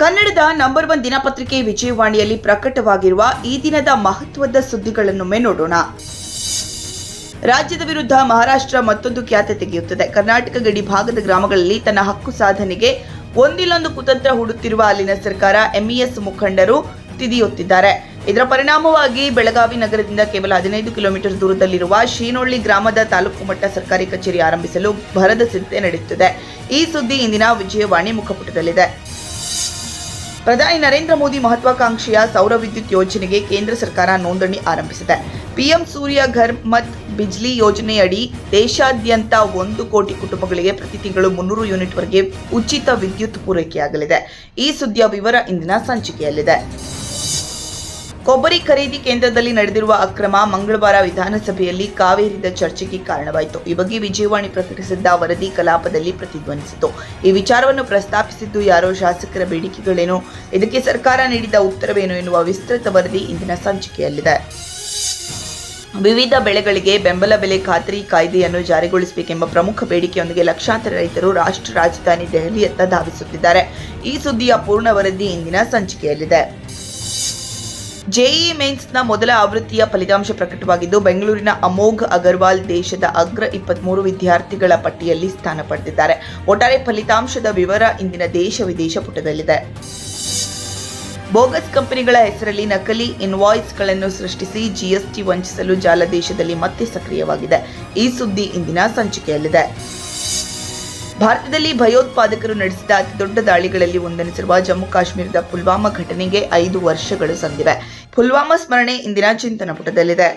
ಕನ್ನಡದ number one ದಿನಪತ್ರಿಕೆ ವಿಜಯವಾಣಿಯಲ್ಲಿ ಪ್ರಕಟವಾಗಿರುವ ಈ ದಿನದ ಮಹತ್ವದ ಸುದ್ದಿಗಳನ್ನೊಮ್ಮೆ ನೋಡೋಣ. ರಾಜ್ಯದ ವಿರುದ್ಧ ಮಹಾರಾಷ್ಟ್ರ ಮತ್ತೊಂದು ಖ್ಯಾತೆ ತೆಗೆಯುತ್ತದೆ. ಕರ್ನಾಟಕ ಗಡಿ ಭಾಗದ ಗ್ರಾಮಗಳಲ್ಲಿ ತನ್ನ ಹಕ್ಕು ಸಾಧನೆಗೆ ಒಂದಿಲ್ಲೊಂದು ಕುತಂತ್ರ ಹುಡುತ್ತಿರುವ ಅಲ್ಲಿನ ಸರ್ಕಾರ ಎಂಇಎಸ್ ಮುಖಂಡರು ತಿದಿಯುತ್ತಿದ್ದಾರೆ. ಇದರ ಪರಿಣಾಮವಾಗಿ ಬೆಳಗಾವಿ ನಗರದಿಂದ ಕೇವಲ ಹದಿನೈದು ಕಿಲೋಮೀಟರ್ ದೂರದಲ್ಲಿರುವ ಶೀನೊಳ್ಳಿ ಗ್ರಾಮದ ತಾಲೂಕು ಮಟ್ಟ ಸರ್ಕಾರಿ ಕಚೇರಿ ಆರಂಭಿಸಲು ಭರದ ಸಿದ್ಧತೆ ನಡೆಯುತ್ತಿದೆ. ಈ ಸುದ್ದಿ ಇಂದಿನ ವಿಜಯವಾಣಿ ಮುಖಪುಟದಲ್ಲಿದೆ. ಪ್ರಧಾನಿ ನರೇಂದ್ರ ಮೋದಿ ಮಹತ್ವಾಕಾಂಕ್ಷೆಯ ಸೌರ ವಿದ್ಯುತ್ ಯೋಜನೆಗೆ ಕೇಂದ್ರ ಸರ್ಕಾರ ನೋಂದಣಿ ಆರಂಭಿಸಿದೆ. ಪಿಎಂ ಸೂರ್ಯ ಘರ್ ಮತ್ ಬಿಜ್ಲಿ ಯೋಜನೆಯಡಿ ದೇಶಾದ್ಯಂತ ಒಂದು ಕೋಟಿ ಕುಟುಂಬಗಳಿಗೆ ಪ್ರತಿ ತಿಂಗಳು ಮುನ್ನೂರು ಯೂನಿಟ್ವರೆಗೆ ಉಚಿತ ವಿದ್ಯುತ್ ಪೂರೈಕೆಯಾಗಲಿದೆ. ಈ ಸುದ್ದಿಯ ವಿವರ ಇಂದಿನ ಸಂಚಿಕೆಯಲ್ಲಿದೆ. ಕೊಬ್ಬರಿ ಖರೀದಿ ಕೇಂದ್ರದಲ್ಲಿ ನಡೆದಿರುವ ಅಕ್ರಮ ಮಂಗಳವಾರ ವಿಧಾನಸಭೆಯಲ್ಲಿ ಕಾವೇರಿದ ಚರ್ಚೆಗೆ ಕಾರಣವಾಯಿತು. ಈ ಬಗ್ಗೆ ವಿಜಯವಾಣಿ ಪ್ರಕಟಿಸಿದ್ದ ವರದಿ ಕಲಾಪದಲ್ಲಿ ಪ್ರತಿಧ್ವನಿಸಿತು. ಈ ವಿಚಾರವನ್ನು ಪ್ರಸ್ತಾಪಿಸಿದ್ದು ಯಾರೋ ಶಾಸಕರ ಬೇಡಿಕೆಗಳೇನು. ಇದಕ್ಕೆ ಸರ್ಕಾರ ನೀಡಿದ ಉತ್ತರವೇನು ಎನ್ನುವ ವಿಸ್ತೃತ ವರದಿ ಇಂದಿನ ಸಂಚಿಕೆಯಲ್ಲಿದೆ. ವಿವಿಧ ಬೆಳೆಗಳಿಗೆ ಬೆಂಬಲ ಬೆಲೆ ಖಾತರಿ ಕಾಯ್ದೆಯನ್ನು ಜಾರಿಗೊಳಿಸಬೇಕೆಂಬ ಪ್ರಮುಖ ಬೇಡಿಕೆಯೊಂದಿಗೆ ಲಕ್ಷಾಂತರ ರೈತರು ರಾಷ್ಟ್ರ ರಾಜಧಾನಿ ದೆಹಲಿಯತ್ತ ಧಾವಿಸುತ್ತಿದ್ದಾರೆ. ಈ ಸುದ್ದಿಯ ಪೂರ್ಣ ವರದಿ ಇಂದಿನ ಸಂಚಿಕೆಯಲ್ಲಿದೆ. ಜೆಇ ಮೇನ್ಸ್ನ ಮೊದಲ ಆವೃತ್ತಿಯ ಫಲಿತಾಂಶ ಪ್ರಕಟವಾಗಿದ್ದು, ಬೆಂಗಳೂರಿನ ಅಮೋಘ್ ಅಗರ್ವಾಲ್ ದೇಶದ ಅಗ್ರ ಇಪ್ಪತ್ಮೂರು ವಿದ್ಯಾರ್ಥಿಗಳ ಪಟ್ಟಿಯಲ್ಲಿ ಸ್ಥಾನ ಪಡೆದಿದ್ದಾರೆ. ಒಟ್ಟಾರೆ ಫಲಿತಾಂಶದ ವಿವರ ಇಂದಿನ ದೇಶ ವಿದೇಶ ಪುಟದಲ್ಲಿದೆ. ಬೋಗಸ್ ಕಂಪನಿಗಳ ಹೆಸರಲ್ಲಿ ನಕಲಿ ಇನ್ವಾಯ್ಸ್ಗಳನ್ನು ಸೃಷ್ಟಿಸಿ ಜಿಎಸ್ಟಿ ವಂಚಿಸಲು ಜಾಲ ದೇಶದಲ್ಲಿ ಮತ್ತೆ ಸಕ್ರಿಯವಾಗಿದೆ. ಈ ಸುದ್ದಿ ಇಂದಿನ ಸಂಚಿಕೆಯಲ್ಲಿದೆ. ಭಾರತದಲ್ಲಿ ಭಯೋತ್ಪಾದಕರು ನಡೆಸಿದ ಅತಿದೊಡ್ಡ ದಾಳಿಗಳಲ್ಲಿ ಒಂದೆನಿಸಿರುವ ಜಮ್ಮು ಕಾಶ್ಮೀರದ ಪುಲ್ವಾಮಾ ಘಟನೆಗೆ ಐದು ವರ್ಷಗಳು ಸಂದಿವೆ. ಪುಲ್ವಾಮಾ ಸ್ಮರಣೆ ಇಂದಿನ ಚಿಂತನ ಪುಟದಲ್ಲಿದೆ.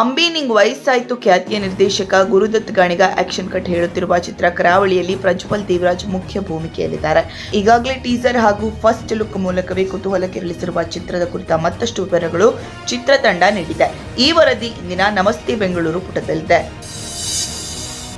ಅಂಬಿ ನಿಂಗ್ ವಯಸ್ಸಾಯ್ತು ಖ್ಯಾತಿಯ ನಿರ್ದೇಶಕ ಗುರುದತ್ ಗಾಣಿಗ ಆಕ್ಷನ್ ಕಟ್ ಹೇಳುತ್ತಿರುವ ಚಿತ್ರ ಕರಾವಳಿಯಲ್ಲಿ ಪ್ರಜ್ವಲ್ ದೇವರಾಜ್ ಮುಖ್ಯ ಭೂಮಿಕೆಯಲ್ಲಿದ್ದಾರೆ. ಈಗಾಗಲೇ ಟೀಸರ್ ಹಾಗೂ ಫಸ್ಟ್ ಲುಕ್ ಮೂಲಕವೇ ಕುತೂಹಲ ಕೆರಳಿಸಿರುವ ಚಿತ್ರದ ಕುರಿತ ಮತ್ತಷ್ಟು ವಿವರಗಳು ಚಿತ್ರತಂಡ ನೀಡಿದೆ. ಈ ವರದಿ ಇಂದಿನ ನಮಸ್ತೆ ಬೆಂಗಳೂರು ಪುಟದಲ್ಲಿದೆ.